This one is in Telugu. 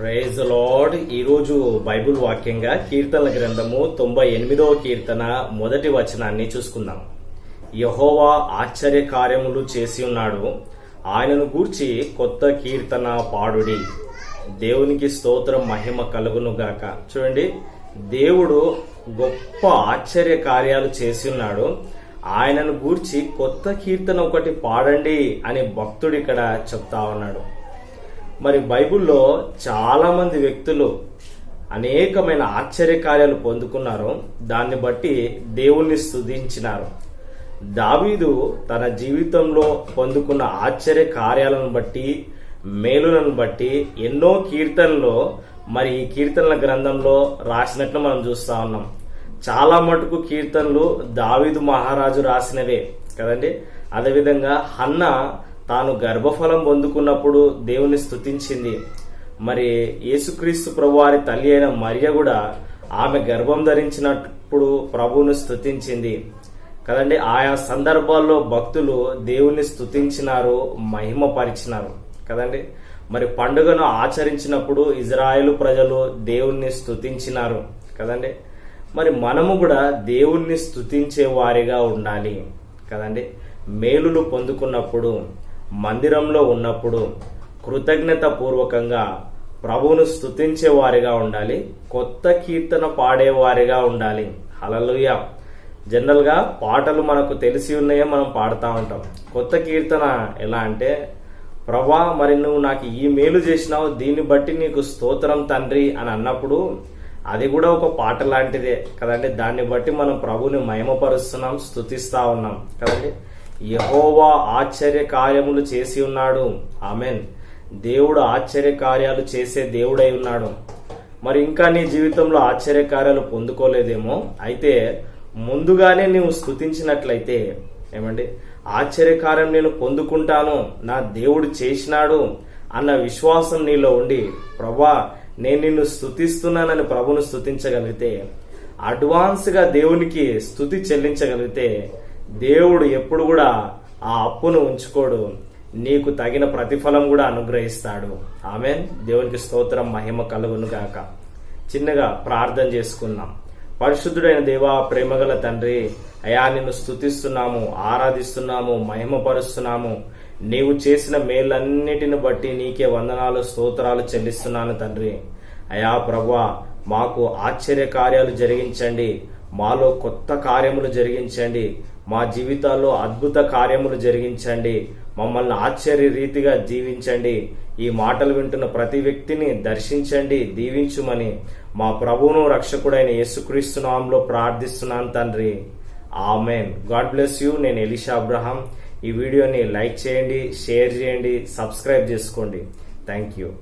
ప్రేజ్ లార్డ్ ఈరోజు బైబిల్ వాక్యంగా కీర్తనల గ్రంథము తొంభై ఎనిమిదవ కీర్తన మొదటి వచనాన్ని చూసుకుందాం. యహోవా ఆశ్చర్య కార్యములు చేసి ఉన్నాడు. ఆయనను గూర్చి కొత్త కీర్తన పాడుడి. దేవునికి స్తోత్రం మహిమ కలుగును గాక. చూడండి దేవుడు గొప్ప ఆశ్చర్య కార్యాలు చేసి ఉన్నాడు. ఆయనను గూర్చి కొత్త కీర్తన ఒకటి పాడండి అని భక్తుడు ఇక్కడ చెప్తా ఉన్నాడు. మరి బైబిల్లో చాలా మంది వ్యక్తులు అనేకమైన ఆశ్చర్యకార్యాలు పొందుకున్నారు. దాన్ని బట్టి దేవుణ్ణి స్థుతించినారు దావీదు తన జీవితంలో పొందుకున్న ఆశ్చర్య కార్యాలను బట్టి మేలులను బట్టి ఎన్నో కీర్తనలో మరి ఈ కీర్తనల గ్రంథంలో రాసినట్లు మనం చూస్తా ఉన్నాం. చాలా మటుకు కీర్తనలు దావీదు మహారాజు రాసినవే కదండి? అదేవిధంగా హన్న తాను గర్భఫలం పొందుకున్నప్పుడు దేవుని స్థుతించింది మరి యేసుక్రీస్తు ప్రభువారి తల్లి అయిన మరియ కూడా ఆమె గర్భం ధరించినప్పుడు ప్రభువును స్థుతించింది కదండి ఆయా సందర్భాల్లో భక్తులు దేవుని స్థుతించినారు మహిమపరిచినారు. కదండి మరి పండుగను ఆచరించినప్పుడు ఇజ్రాయేల్ ప్రజలు దేవుణ్ణి స్థుతించినారు కదండి మరి మనము కూడా దేవుణ్ణి స్థుతించే వారిగా ఉండాలి. కదండి మేలులు పొందుకున్నప్పుడు మందిరంలో ఉన్నప్పుడు కృతజ్ఞత పూర్వకంగా ప్రభువును స్థుతించే వారిగా ఉండాలి కొత్త కీర్తన పాడేవారిగా ఉండాలి. హలలుయ జనరల్గా పాటలు మనకు తెలిసి ఉన్నాయో మనం పాడుతూ ఉంటాం. కొత్త కీర్తన ఎలా అంటే ప్రభా మరి నువ్వు నాకు ఈ మేలు చేసినావు దీన్ని బట్టి నీకు స్తోత్రం తండ్రి అని అన్నప్పుడు అది కూడా ఒక పాట లాంటిదే కదండి. దాన్ని బట్టి మనం ప్రభుని మయమపరుస్తున్నాం స్థుతిస్తా ఉన్నాం. కదండి? యహోవా ఆశ్చర్య కార్యములు చేసి ఉన్నాడు. ఆమెన్. దేవుడు ఆశ్చర్య కార్యాలు చేసే దేవుడై ఉన్నాడు. మరి ఇంకా నీ జీవితంలో ఆశ్చర్య కార్యాలు పొందుకోలేదేమో? అయితే ముందుగానే నీవు స్తుతించినట్లయితే ఏమండి? ఆశ్చర్యకారం నేను పొందుకుంటాను. నా దేవుడు చేసినాడు అన్న విశ్వాసం నీలో ఉండి ప్రభా నేను నిన్ను స్థుతిస్తున్నానని ప్రభును స్తుతించగలిగితే అడ్వాన్స్గా దేవునికి స్థుతి చెల్లించగలిగితే దేవుడు ఎప్పుడు కూడా ఆ అప్పును ఉంచుకోడు. నీకు తగిన ప్రతిఫలం కూడా అనుగ్రహిస్తాడు. ఆమె దేవునికి స్తోత్రం మహిమ కలుగును గాక. చిన్నగా ప్రార్థన చేసుకుందాం. పరిశుద్ధుడైన దేవా ప్రేమగల తండ్రి అయా నిన్ను స్తుతిస్తున్నాము ఆరాధిస్తున్నాము మహిమపరుస్తున్నాము. నీవు చేసిన మేలన్నిటిని బట్టి నీకే వందనాలు స్తోత్రాలు చెల్లిస్తున్నాను తండ్రి. అయా ప్రభా మాకు ఆశ్చర్య కార్యాలు జరిగించండి. మాలో కొత్త కార్యములు జరిగించండి. మా జీవితాల్లో అద్భుత కార్యములు జరిగించండి. మమ్మల్ని ఆశ్చర్య రీతిగా జీవించండి. ఈ మాటలు వింటున్న ప్రతి వ్యక్తిని దర్శించండి దీవించుమని మా ప్రభువును రక్షకుడైన యేసుక్రీస్తు నామంలో ప్రార్థిస్తున్నాను తండ్రి. ఆమెన్. God bless you. నేను ఎలిషా అబ్రహాం. ఈ వీడియోని లైక్ చేయండి షేర్ చేయండి సబ్స్క్రైబ్ చేసుకోండి. Thank you.